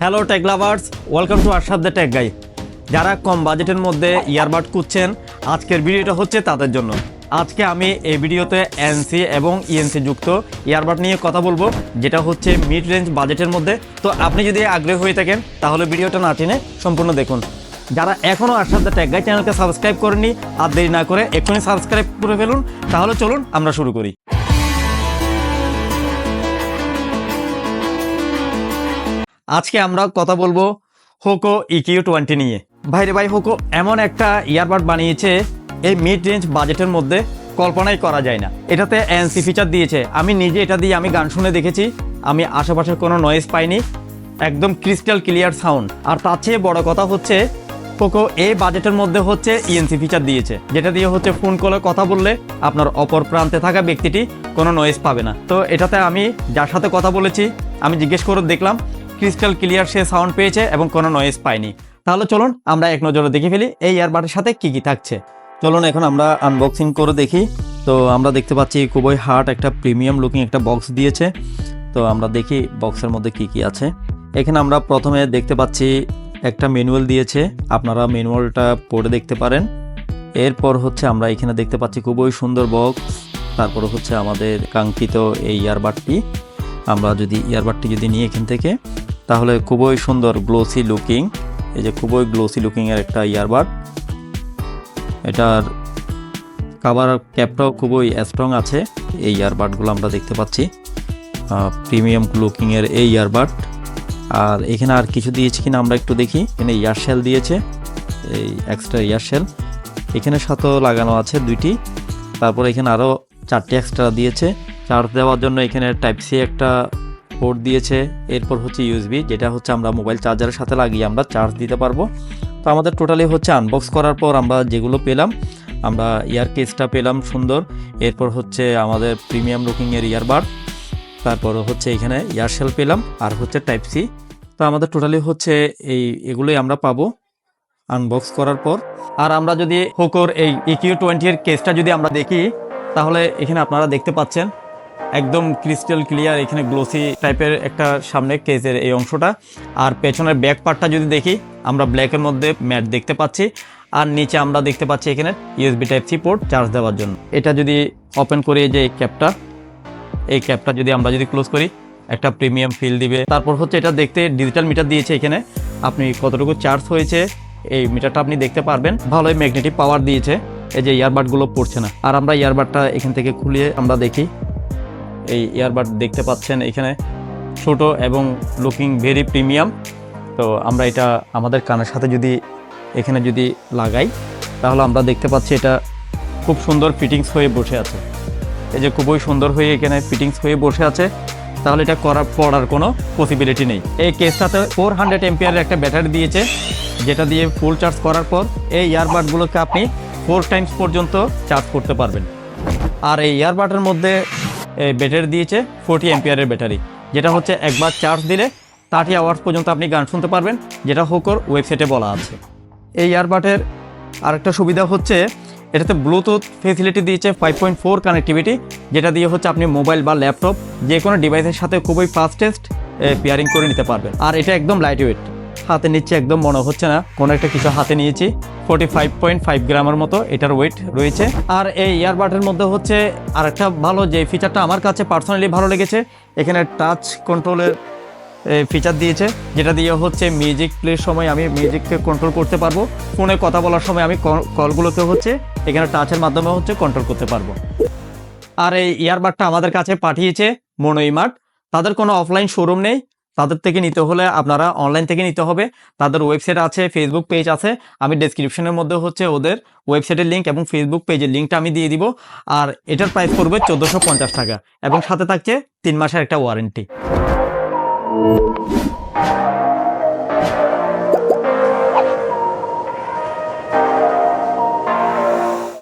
Hello tech lovers welcome to Arshad the tech guy যারা কম বাজেটের মধ্যে ইয়ারবাড খুঁজছেন, আজকের ভিডিওটা হচ্ছে তাদের জন্য। আজকে আমি এই ভিডিওতে এনসি এবং ইএনসি যুক্ত ইয়ারবাড নিয়ে কথা বলব, যেটা হচ্ছে মিড রেঞ্জ বাজেটের মধ্যে। তো আপনি যদি আগ্রহী হয়ে থাকেন, তাহলে ভিডিওটা না টেনে সম্পূর্ণ দেখুন। যারা এখনও আরশাদ দ্য টেক গাই চ্যানেলকে সাবস্ক্রাইব করেনি আর দেরি না করে এক্ষুনি সাবস্ক্রাইব করে ফেলুন। তাহলে চলুন আমরা শুরু করি। আজকে আমরা কথা বলব হোকো ইকিউ টোয়েন্টি নিয়ে। ভাইরে ভাই হোকো এমন একটা ইয়ারবাড বানিয়েছে, এই মিড রেঞ্জ বাজেটের মধ্যে কল্পনাই করা যায় না। এটাতে এনসি ফিচার দিয়েছে। আমি নিজে এটা দিয়ে আমি গান শুনে দেখেছি, আমি আশেপাশে কোনো নয়েজ পাইনি, একদম ক্রিস্টাল ক্লিয়ার সাউন্ড আর তার চেয়ে বড় কথা হচ্ছে পোকো এই বাজেটের মধ্যে হচ্ছে ইএনসি ফিচার দিয়েছে, যেটা দিয়ে হচ্ছে ফোন কলে কথা বললে আপনার অপর প্রান্তে থাকা ব্যক্তিটি কোনো নয়েজ পাবে না। তো এটাতে আমি যার সাথে কথা বলেছি, আমি জিজ্ঞেস করে দেখলাম ক্রিস্টাল ক্লিয়ার সে সাউন্ড পেয়েছে এবং কোনো নয়েজ পায়নি। তাহলে চলুন আমরা এক নজরে দেখে ফেলি এই ইয়ারবাডের সাথে কি কি থাকছে। চলুন এখন আমরা আনবক্সিং করে দেখি। তো আমরা দেখতে পাচ্ছি খুবই হার্ড একটা প্রিমিয়াম লুকিং একটা বক্স দিয়েছে। তো আমরা দেখি বক্সের মধ্যে কি কি আছে। এখানে আমরা প্রথমে দেখতে পাচ্ছি একটা ম্যানুয়াল দিয়েছে। আপনারা ম্যানুয়ালটা পড়ে দেখতে পারেন। এরপর হচ্ছে আমরা এখানে দেখতে পাচ্ছি খুবই সুন্দর বক্স তারপর হচ্ছে আমাদের কাঙ্ক্ষিত এই ইয়ারবাডটি আমরা যদি ইয়ারবাডটি যদি নিই এখান থেকে তাহলে খুবই সুন্দর গ্লোসি লুকিং এই যে খুবই গ্লোসি লুকিংয়ের একটা ইয়ারবাড এটার কাভার ক্যাপটাও খুবই স্ট্রং আছে, এই ইয়ারবাডগুলো আমরা দেখতে পাচ্ছি। প্রিমিয়াম লুকিংয়ের এই ইয়ারবাড আর এখানে আর কিছু দিয়েছে কিনা আমরা একটু দেখি। এখানে ইয়ারশেল দিয়েছে, এই এক্সট্রা ইয়ারশেল এখানে সাথেও লাগানো আছে দুইটি। তারপর এখানে আরও চারটি এক্সট্রা দিয়েছে। চার্জ দেওয়ার জন্য এখানে টাইপ সি একটা পোর্ট দিয়েছে, এরপর হচ্ছে ইউএসবি যেটা হচ্ছে আমরা মোবাইল চার্জারের সাথে লাগিয়ে আমরা চার্জ দিতে পারব। তো আমাদের টোটালি হচ্ছে আনবক্স করার পর আমরা যেগুলো পেলাম, আমরা ইয়ার কেসটা পেলাম সুন্দর। এরপর হচ্ছে আমাদের প্রিমিয়াম লুকিংয়ের ইয়ারবার তারপর হচ্ছে এখানে ইয়ারশেল পেলাম, আর হচ্ছে টাইপ সি তো আমাদের টোটালি হচ্ছে এই, এগুলোই আমরা পাবো আনবক্স করার পর। আর আমরা যদি, হোকোর এই ইকিউ টোয়েন্টি এর কেসটা যদি আমরা দেখি, তাহলে এখানে আপনারা দেখতে পাচ্ছেন একদম ক্রিস্টাল ক্লিয়ার এখানে গ্লোসি টাইপের একটা সামনে কেসের এই অংশটা। আর পেছনের ব্যাক পার্টটা যদি দেখি, আমরা ব্ল্যাকের মধ্যে ম্যাট দেখতে পাচ্ছি। আর নিচে আমরা দেখতে পাচ্ছি এখানে USB type C port charge দেওয়ার জন্য। এটা যদি ওপেন করি যে এই ক্যাপটা এই ক্যাপটা যদি আমরা যদি ক্লোজ করি, একটা প্রিমিয়াম ফিল দিবে। তারপর হচ্ছে এটা দেখতে ডিজিটাল মিটার দিয়েছে এখানে। আপনি কতটুকু চার্জ হয়েছে, এই মিটারটা আপনি দেখতে পারবেন। ভালোই ম্যাগনেটিক পাওয়ার দিয়েছে। এই যে ইয়ারবাডগুলো পড়ছে না। আর আমরা ইয়ারবাডটা এখান থেকে খুলিয়ে আমরা দেখি। এই ইয়ারবাড দেখতে পাচ্ছেন, এখানে ছোট এবং লুকিং ভেরি প্রিমিয়াম তো আমরা এটা আমাদের কানের সাথে যদি এখানে যদি লাগাই, তাহলে আমরা দেখতে পাচ্ছি এটা খুব সুন্দর ফিটিংস হয়ে বসে আছে। এই যে খুবই সুন্দর হয়ে এখানে ফিটিংস হয়ে বসে আছে, তাহলে এটা করার পড়ার কোনো পসিবিলিটি নেই। এই কেসটাতে ফোর হান্ড্রেড এমপিয়ারের একটা ব্যাটারি দিয়েছে, যেটা দিয়ে ফুল চার্জ করার পর এই ইয়ারবাডগুলোকে আপনি ফোর টাইমস পর্যন্ত চার্জ করতে পারবেন। আর এই ইয়ারবাডের মধ্যে ব্যাটারি দিয়েছে ফোরটি এমপিয়ারের ব্যাটারি যেটা হচ্ছে একবার চার্জ দিলে থার্টি আওয়ার্স পর্যন্ত আপনি গান শুনতে পারবেন, যেটা হোকর ওয়েবসাইটে বলা আছে। এই ইয়ারবাডের আরেকটা সুবিধা হচ্ছে, এটাতে ব্লুটুথ ফেসিলিটি দিয়েছে ফাইভ পয়েন্ট ফোর কানেক্টিভিটি যেটা দিয়ে হচ্ছে আপনি মোবাইল বা ল্যাপটপ যে কোনো ডিভাইসের সাথে খুবই ফাস্টেস্ট পেয়ারিং করে নিতে পারবেন। আর এটা একদম লাইট ওয়েট হাতে নিচ্ছে একদম মনে হচ্ছে না। কোনো একটা কিছু হাতে নিয়েছি। ফোর্টি ফাইভ পয়েন্ট ফাইভ গ্রামের মতো এটার ওয়েট রয়েছে। আর এই ইয়ারবাডের মধ্যে হচ্ছে আরেকটা ভালো যে ফিচারটা আমার কাছে পার্সোনালি ভালো লেগেছে, এখানে টাচ কন্ট্রোলের ফিচার দিয়েছে, যেটা দিয়ে হচ্ছে মিউজিক প্লের সময় আমি মিউজিককে কন্ট্রোল করতে পারব। ফোনে কথা বলার সময় আমি কলগুলোকে হচ্ছে এখানে টাচের মাধ্যমে হচ্ছে কন্ট্রোল করতে পারব। আর এই ইয়ারবাডটা আমাদের কাছে পাঠিয়েছে মনোইমার্ট তাদের কোনো অফলাইন শোরুম নেই। তাদের থেকে নিতে হলে আপনারা অনলাইন থেকে নিতে হবে। তাদের ওয়েবসাইট আছে ফেসবুক পেজ আছে। আমি ডেসক্রিপশনের মধ্যে হচ্ছে ওদের ওয়েবসাইটের লিঙ্ক এবং ফেসবুক পেজের লিঙ্কটা আমি দিয়ে দিব। আর এটার প্রাইস করবে চোদ্দোশো টাকা এবং সাথে থাকছে তিন মাসের একটা ওয়ারেন্টি